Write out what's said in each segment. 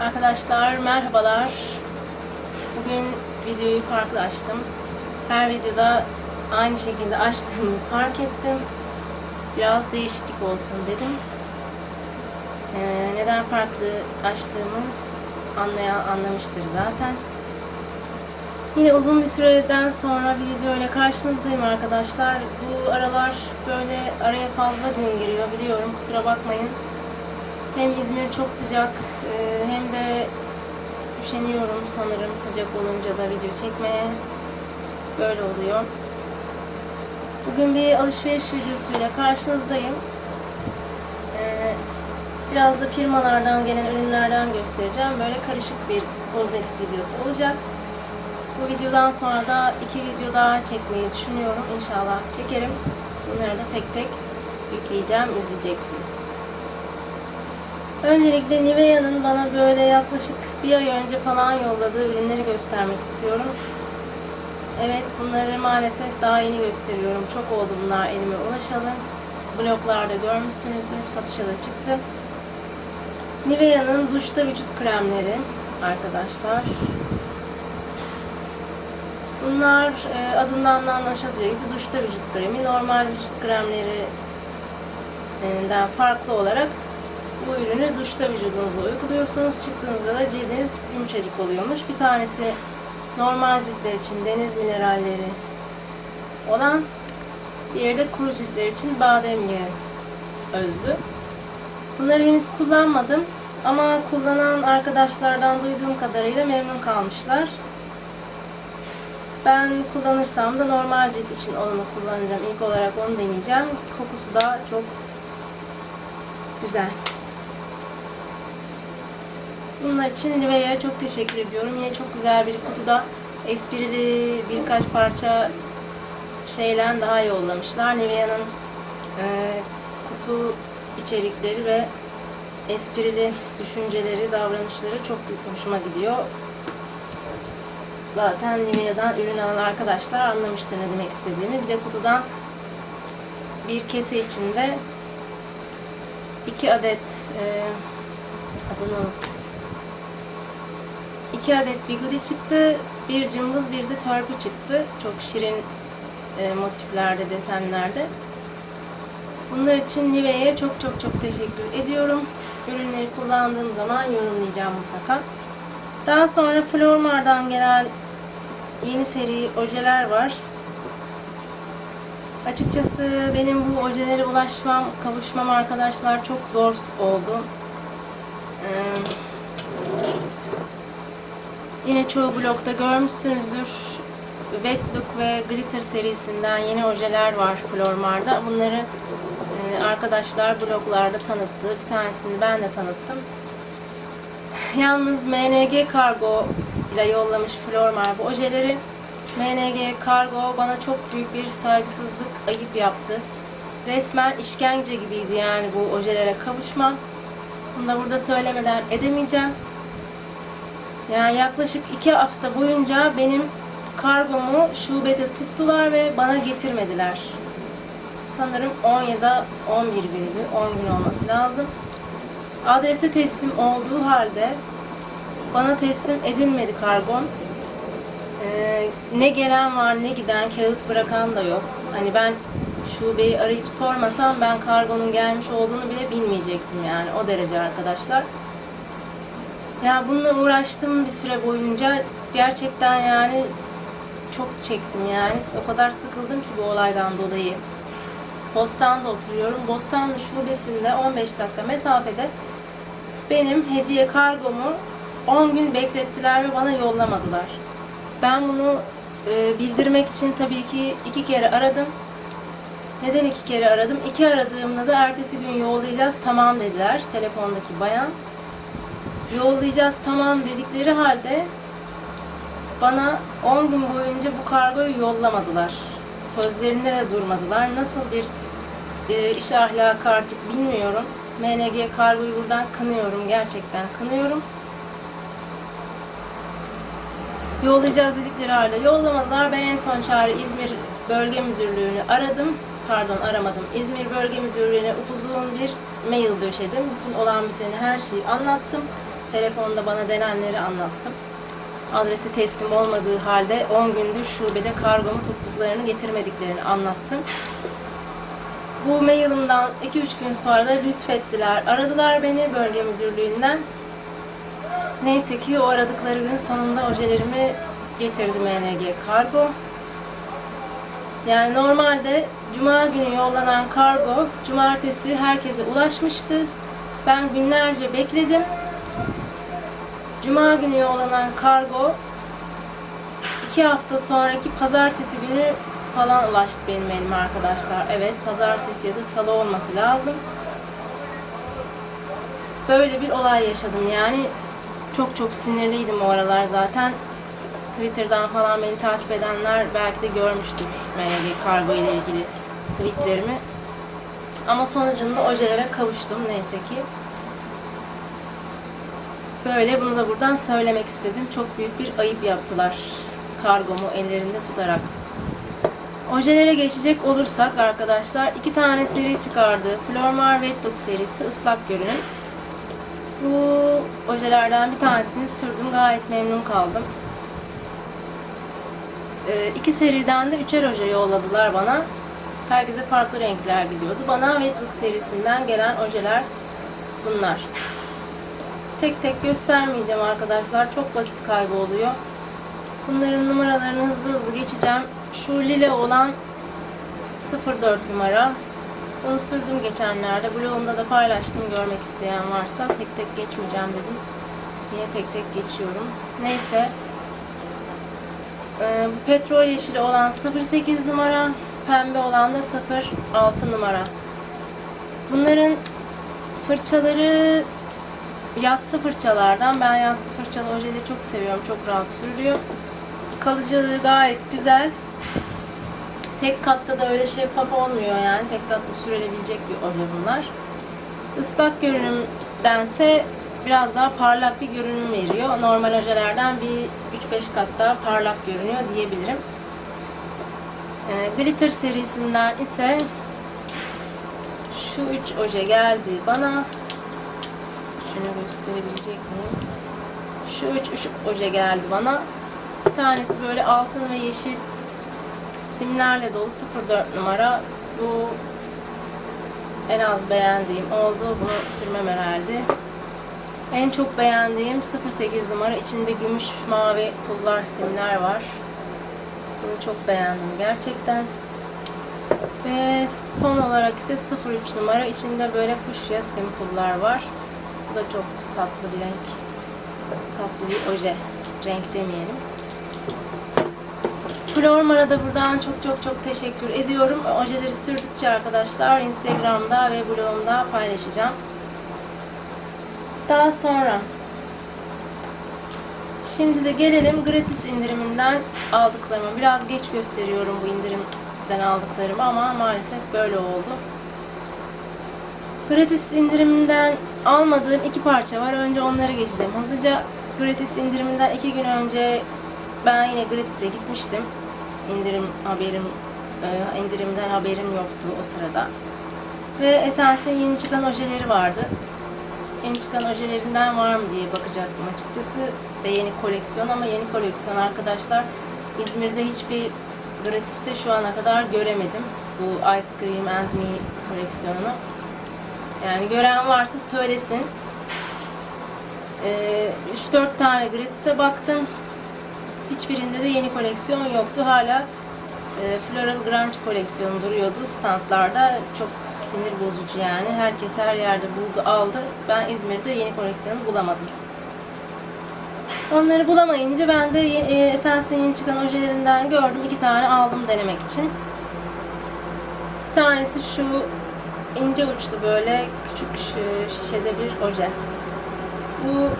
Arkadaşlar merhabalar. Bugün videoyu farklı açtım. Her videoda aynı şekilde açtığımı fark ettim. Biraz değişiklik olsun dedim. Ee, neden farklı açtığımı anlayan anlamıştır zaten. Yine uzun bir süreden sonra bir video ile karşınızdayım arkadaşlar. Bu aralar böyle araya fazla gün giriyor biliyorum kusura bakmayın. Hem İzmir çok sıcak e, hem de üşeniyorum sanırım sıcak olunca da video çekmeye. Böyle oluyor. Bugün bir alışveriş videosuyla karşınızdayım. Ee, Biraz da firmalardan gelen ürünlerden göstereceğim. Böyle karışık bir kozmetik videosu olacak. Bu videodan sonra da iki video daha çekmeyi düşünüyorum. İnşallah çekerim. Bunları da tek tek yükleyeceğim, izleyeceksiniz. Öncelikle Nivea'nın bana böyle yaklaşık bir ay önce falan yolladığı ürünleri göstermek istiyorum. Evet bunları maalesef daha yeni gösteriyorum. Çok oldu bunlar elime ulaşalı. Bloglarda görmüşsünüzdür. Satışa da çıktı. Nivea'nın duşta vücut kremleri arkadaşlar. Bunlar e, adından da anlaşılacağı gibi duşta vücut kremi. Normal vücut kremlerinden farklı olarak bu ürünü duşta vücudunuza uyguluyorsunuz. Çıktığınızda da cildiniz yumuşacık oluyormuş. Bir tanesi normal ciltler için deniz mineralleri olan, diğeri de kuru ciltler için badem yağı özlü. Bunları henüz kullanmadım ama kullanan arkadaşlardan duyduğum kadarıyla memnun kalmışlar. Ben kullanırsam da normal cilt için olanı kullanacağım. İlk olarak onu deneyeceğim. Kokusu da çok güzel. Bunlar için Nivea'ya çok teşekkür ediyorum. Yine çok güzel bir kutuda esprili birkaç parça şeyle daha yollamışlar. Nivea'nın e, kutu içerikleri ve esprili düşünceleri, davranışları çok hoşuma gidiyor. Zaten Nivea'dan ürün alan arkadaşlar anlamıştır ne demek istediğimi. Bir de kutudan bir kese içinde iki adet e, adını. İki adet bigudi çıktı. Bir cımbız bir de törpü çıktı. Çok şirin e, motiflerde, desenlerde. Bunlar için Nivea'ya çok çok çok teşekkür ediyorum. Ürünleri kullandığım zaman yorumlayacağım mutlaka. Daha sonra Flormar'dan gelen yeni seri ojeler var. Açıkçası benim bu ojelere ulaşmam, kavuşmam arkadaşlar çok zor oldu. Ee, yine çoğu blogda görmüşsünüzdür. Wet Look ve Glitter serisinden yeni ojeler var Flormar'da. Bunları e, arkadaşlar bloglarda tanıttı. Bir tanesini ben de tanıttım. Yalnız MNG Kargo ile yollamış Flormar bu ojeleri. MNG Kargo bana çok büyük bir saygısızlık, ayıp yaptı. Resmen işkence gibiydi yani bu ojelere kavuşmam. Bunu da burada söylemeden edemeyeceğim. Yani yaklaşık iki hafta boyunca benim kargomu şubede tuttular ve bana getirmediler. Sanırım 10 ya da 11 gündü. 10 gün olması lazım. Adrese teslim olduğu halde bana teslim edilmedi kargom. Ee, ne gelen var ne giden kağıt bırakan da yok. Hani ben şubeyi arayıp sormasam ben kargonun gelmiş olduğunu bile bilmeyecektim yani o derece arkadaşlar. Ya bununla uğraştım bir süre boyunca gerçekten yani çok çektim yani o kadar sıkıldım ki bu olaydan dolayı. Bostan'da oturuyorum. Bostanlı şubesinde 15 dakika mesafede benim hediye kargomu 10 gün beklettiler ve bana yollamadılar. Ben bunu e, bildirmek için tabii ki iki kere aradım. Neden iki kere aradım? İki aradığımda da ertesi gün yollayacağız tamam dediler telefondaki bayan. Yollayacağız tamam dedikleri halde bana 10 gün boyunca bu kargoyu yollamadılar. Sözlerinde de durmadılar. Nasıl bir e, iş ahlakı artık bilmiyorum. MNG kargoyu buradan kınıyorum. Gerçekten kınıyorum. Yollayacağız dedikleri halde yollamadılar. Ben en son çağrı İzmir Bölge Müdürlüğü'nü aradım. Pardon aramadım. İzmir Bölge Müdürlüğü'ne upuzun bir mail döşedim. Bütün olan biteni her şeyi anlattım. Telefonda bana denenleri anlattım. Adresi teslim olmadığı halde 10 gündür şubede kargomu tuttuklarını getirmediklerini anlattım. Bu mailimden 2-3 gün sonra da lütfettiler. Aradılar beni bölge müdürlüğünden. Neyse ki o aradıkları gün sonunda ojelerimi getirdi MNG Kargo. Yani normalde cuma günü yollanan kargo cumartesi herkese ulaşmıştı. Ben günlerce bekledim. Cuma günü yollanan kargo iki hafta sonraki pazartesi günü falan ulaştı benim elime arkadaşlar. Evet pazartesi ya da salı olması lazım. Böyle bir olay yaşadım yani. Çok çok sinirliydim o aralar zaten. Twitter'dan falan beni takip edenler belki de görmüştür MNG kargo ile ilgili tweetlerimi. Ama sonucunda ojelere kavuştum neyse ki. Böyle bunu da buradan söylemek istedim. Çok büyük bir ayıp yaptılar kargomu ellerinde tutarak. Ojelere geçecek olursak arkadaşlar iki tane seri çıkardı. Flormar Wet Look serisi ıslak görünüm. Bu ojelerden bir tanesini sürdüm. Gayet memnun kaldım. Ee, iki seriden de üçer oje yolladılar bana. Herkese farklı renkler gidiyordu. Bana Wet Look serisinden gelen ojeler bunlar. Tek tek göstermeyeceğim arkadaşlar. Çok vakit kaybı oluyor. Bunların numaralarını hızlı hızlı geçeceğim. Şu lila olan 04 numara. Bunu sürdüm geçenlerde. Blogumda da paylaştım görmek isteyen varsa. Tek tek geçmeyeceğim dedim. Yine tek tek geçiyorum. Neyse. Ee, petrol yeşili olan 08 numara. Pembe olan da 06 numara. Bunların fırçaları yassı fırçalardan. Ben yassı fırçalı ojeleri çok seviyorum. Çok rahat sürülüyor. Kalıcılığı gayet güzel. Tek katta da öyle şeffaf olmuyor yani. Tek katta sürülebilecek bir oje bunlar. Islak görünümdense biraz daha parlak bir görünüm veriyor. Normal ojelerden bir 3-5 kat daha parlak görünüyor diyebilirim. Ee, Glitter serisinden ise şu üç oje geldi bana. Şunu gösterebilecek miyim? Şu üç, üç oje geldi bana. Bir tanesi böyle altın ve yeşil simlerle dolu 04 numara. Bu en az beğendiğim oldu. Bunu sürmem herhalde. En çok beğendiğim 08 numara. İçinde gümüş mavi pullar simler var. Bunu çok beğendim gerçekten. Ve son olarak ise 03 numara. İçinde böyle fuşya sim pullar var. Da çok tatlı bir renk. Tatlı bir oje. Renk demeyelim. Flormar'a da buradan çok çok çok teşekkür ediyorum. Ojeleri sürdükçe arkadaşlar Instagram'da ve blogumda paylaşacağım. Daha sonra Şimdi de gelelim gratis indiriminden aldıklarımı. Biraz geç gösteriyorum bu indirimden aldıklarımı ama maalesef böyle oldu. Gratis indiriminden almadığım iki parça var. Önce onları geçeceğim. Hızlıca gratis indiriminden iki gün önce ben yine gratis'e gitmiştim. İndirim haberim, e, indirimden haberim yoktu o sırada. Ve Essence'in yeni çıkan ojeleri vardı. Yeni çıkan ojelerinden var mı diye bakacaktım açıkçası. Ve yeni koleksiyon ama yeni koleksiyon arkadaşlar İzmir'de hiçbir gratiste şu ana kadar göremedim. Bu Ice Cream and Me koleksiyonunu. Yani gören varsa söylesin. Ee, 3-4 tane gratis'e baktım. Hiçbirinde de yeni koleksiyon yoktu. Hala e, Floral Grunge koleksiyonu duruyordu standlarda. Çok sinir bozucu yani. Herkes her yerde buldu, aldı. Ben İzmir'de yeni koleksiyonu bulamadım. Onları bulamayınca ben de e, Essence'in yeni çıkan ojelerinden gördüm. iki tane aldım denemek için. Bir tanesi şu ince uçlu böyle küçük şi- şişede bir oje. Bu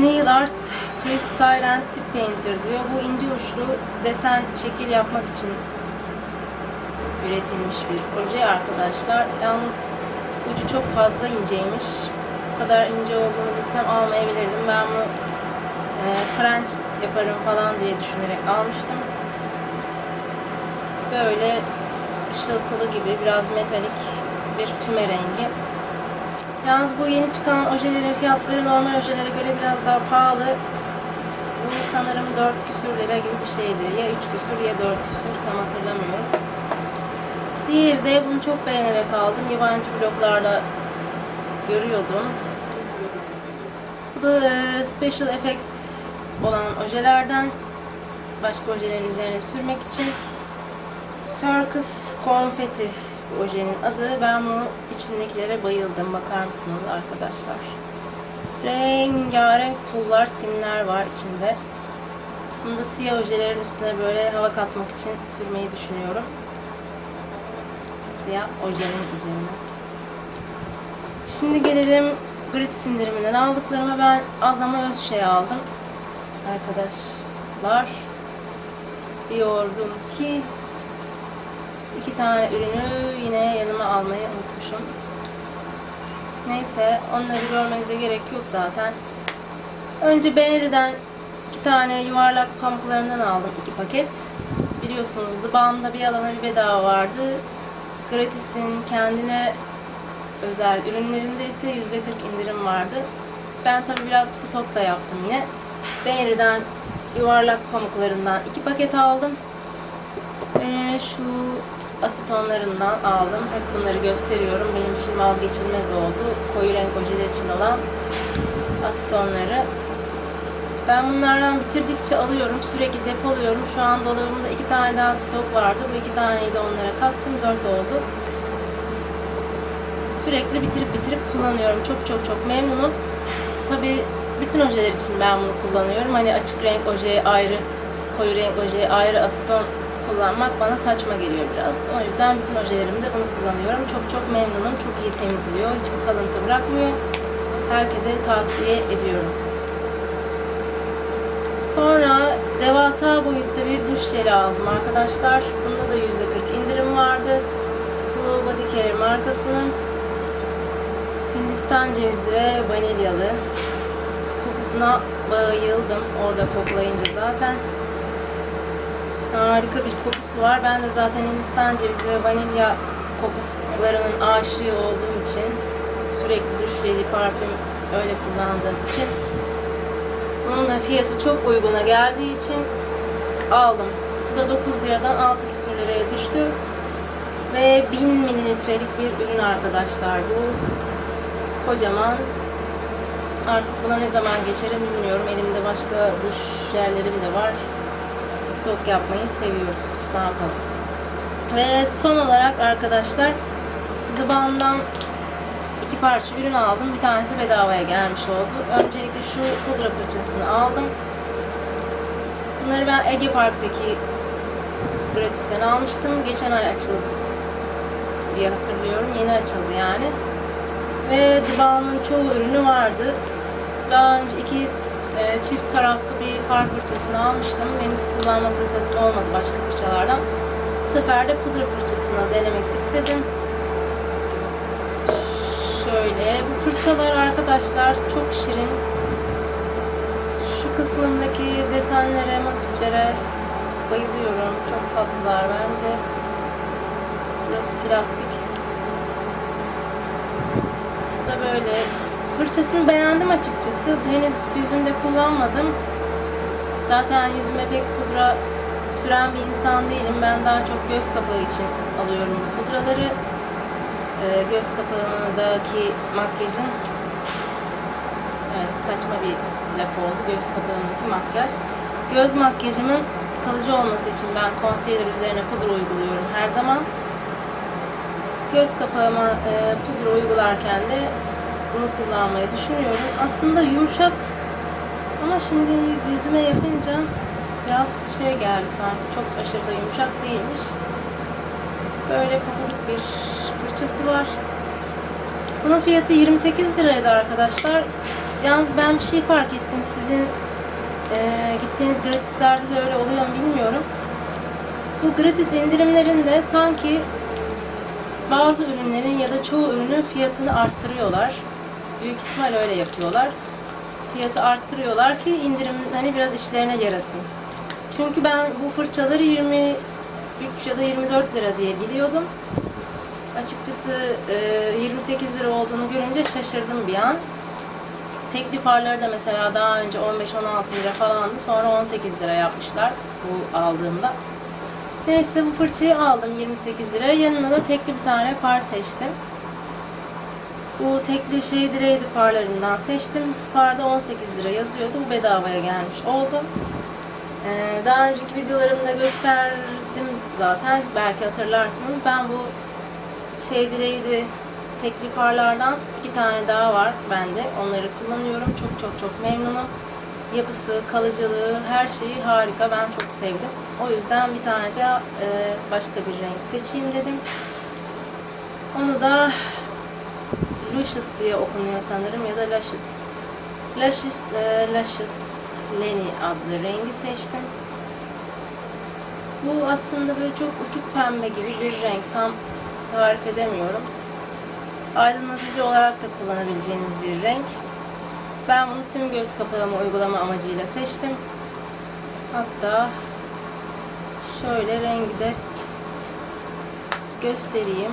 Nail Art Freestyle and Tip Painter diyor. Bu ince uçlu desen şekil yapmak için üretilmiş bir oje arkadaşlar. Yalnız ucu çok fazla inceymiş. Bu kadar ince olduğunu bilsem almayabilirdim. Ben bunu e, French yaparım falan diye düşünerek almıştım. Böyle ışıltılı gibi biraz metalik bir füme rengi. Yalnız bu yeni çıkan ojelerin fiyatları normal ojelere göre biraz daha pahalı. Bu sanırım 4 küsür lira gibi bir şeydi. Ya 3 küsür ya 4 küsür tam hatırlamıyorum. Diğeri de bunu çok beğenerek aldım. Yabancı bloglarda görüyordum. Bu da e, special effect olan ojelerden. Başka ojelerin üzerine sürmek için. Circus Confetti bu ojenin adı. Ben bu içindekilere bayıldım. Bakar mısınız arkadaşlar? Rengarenk pullar, simler var içinde. Bunu da siyah ojelerin üstüne böyle hava katmak için sürmeyi düşünüyorum. Siyah ojenin üzerine. Şimdi gelelim gratis indiriminden aldıklarıma ben az ama öz şey aldım. Arkadaşlar diyordum ki iki tane ürünü yine yanıma almayı unutmuşum. Neyse onları görmenize gerek yok zaten. Önce Benri'den iki tane yuvarlak pamuklarından aldım iki paket. Biliyorsunuz The Balm'da bir alana bir bedava vardı. Gratis'in kendine özel ürünlerinde ise %40 indirim vardı. Ben tabi biraz stok da yaptım yine. Benri'den yuvarlak pamuklarından iki paket aldım. Ve şu asitonlarından aldım. Hep bunları gösteriyorum. Benim için vazgeçilmez oldu. Koyu renk ojeler için olan asitonları. Ben bunlardan bitirdikçe alıyorum. Sürekli depoluyorum. Şu an dolabımda iki tane daha stok vardı. Bu iki taneyi de onlara kattım. Dört oldu. Sürekli bitirip bitirip kullanıyorum. Çok çok çok memnunum. Tabi bütün ojeler için ben bunu kullanıyorum. Hani açık renk oje ayrı, koyu renk oje ayrı asiton kullanmak bana saçma geliyor biraz. O yüzden bütün ojelerimde bunu kullanıyorum. Çok çok memnunum. Çok iyi temizliyor. Hiçbir kalıntı bırakmıyor. Herkese tavsiye ediyorum. Sonra devasa boyutta bir duş jeli aldım arkadaşlar. Bunda da %40 indirim vardı. Bu Bodycare markasının Hindistan cevizli ve vanilyalı. Kokusuna bayıldım orada koklayınca zaten. Harika bir kokusu var. Ben de zaten Hindistan cevizi ve vanilya kokularının aşığı olduğum için sürekli duş jeli, parfüm öyle kullandığım için bunun da fiyatı çok uyguna geldiği için aldım. Bu da 9 liradan 6 küsur liraya düştü. Ve 1000 mililitrelik bir ürün arkadaşlar bu. Kocaman. Artık buna ne zaman geçerim bilmiyorum. Elimde başka duş yerlerim de var. Stok yapmayı seviyoruz. Ne yapalım. Ve son olarak arkadaşlar The Balm'dan iki parça ürün aldım. Bir tanesi bedavaya gelmiş oldu. Öncelikle şu pudra fırçasını aldım. Bunları ben Ege Park'taki gratisten almıştım. Geçen ay açıldı diye hatırlıyorum. Yeni açıldı yani. Ve The Balm'ın çoğu ürünü vardı. Daha önce iki e, çift taraflı bir far fırçasını almıştım. Henüz kullanma fırsatım olmadı başka fırçalardan. Bu sefer de pudra fırçasını denemek istedim. Şöyle, bu fırçalar arkadaşlar çok şirin. Şu kısmındaki desenlere, motiflere bayılıyorum. Çok tatlılar bence. Burası plastik. Bu da böyle. Fırçasını beğendim açıkçası. Henüz yüzümde kullanmadım. Zaten yüzüme pek pudra süren bir insan değilim. Ben daha çok göz kapağı için alıyorum bu pudraları. Ee, göz kapağımdaki makyajın evet saçma bir laf oldu. Göz kapağımdaki makyaj. Göz makyajımın kalıcı olması için ben concealer üzerine pudra uyguluyorum her zaman. Göz kapağıma e, pudra uygularken de bunu kullanmayı düşünüyorum. Aslında yumuşak ama şimdi yüzüme yapınca biraz şey geldi sanki. Çok aşırı da yumuşak değilmiş. Böyle pofuduk bir fırçası var. Bunun fiyatı 28 liraydı arkadaşlar. Yalnız ben bir şey fark ettim. Sizin e, gittiğiniz gratislerde de öyle oluyor mu bilmiyorum. Bu gratis indirimlerinde sanki bazı ürünlerin ya da çoğu ürünün fiyatını arttırıyorlar. Büyük ihtimal öyle yapıyorlar. Fiyatı arttırıyorlar ki indirim hani biraz işlerine yarasın. Çünkü ben bu fırçaları 23 ya da 24 lira diye biliyordum. Açıkçası e, 28 lira olduğunu görünce şaşırdım bir an. Tekli farları da mesela daha önce 15-16 lira falandı. Sonra 18 lira yapmışlar bu aldığımda. Neyse bu fırçayı aldım 28 lira. Yanına da tekli bir tane far seçtim. Bu tekli şey direydi farlarından seçtim. Farda 18 lira yazıyordu. Bu bedavaya gelmiş oldu. Ee, daha önceki videolarımda gösterdim zaten. Belki hatırlarsınız. Ben bu şey direydi tekli farlardan iki tane daha var bende. Onları kullanıyorum. Çok çok çok memnunum. Yapısı, kalıcılığı, her şeyi harika. Ben çok sevdim. O yüzden bir tane de e, başka bir renk seçeyim dedim. Onu da Luscious diye okunuyor sanırım ya da Luscious. Luscious, e, Luscious Lenny adlı rengi seçtim. Bu aslında böyle çok uçuk pembe gibi bir renk. Tam tarif edemiyorum. Aydınlatıcı olarak da kullanabileceğiniz bir renk. Ben bunu tüm göz kapağıma uygulama amacıyla seçtim. Hatta şöyle rengi de göstereyim.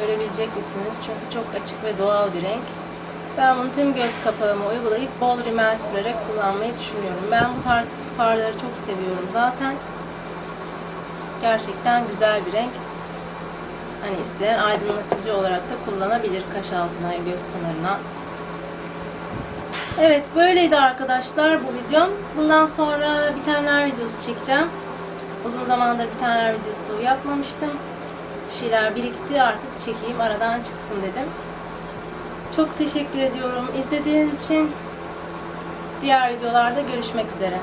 Görebilecek misiniz? Çünkü çok açık ve doğal bir renk. Ben bunu tüm göz kapağıma uygulayıp bol rimel sürerek kullanmayı düşünüyorum. Ben bu tarz farları çok seviyorum zaten. Gerçekten güzel bir renk. Hani isteyen aydınlatıcı olarak da kullanabilir kaş altına, göz pınarına. Evet böyleydi arkadaşlar bu videom. Bundan sonra bitenler videosu çekeceğim. Uzun zamandır bitenler videosu yapmamıştım. Bir şeyler birikti artık çekeyim aradan çıksın dedim. Çok teşekkür ediyorum izlediğiniz için. Diğer videolarda görüşmek üzere.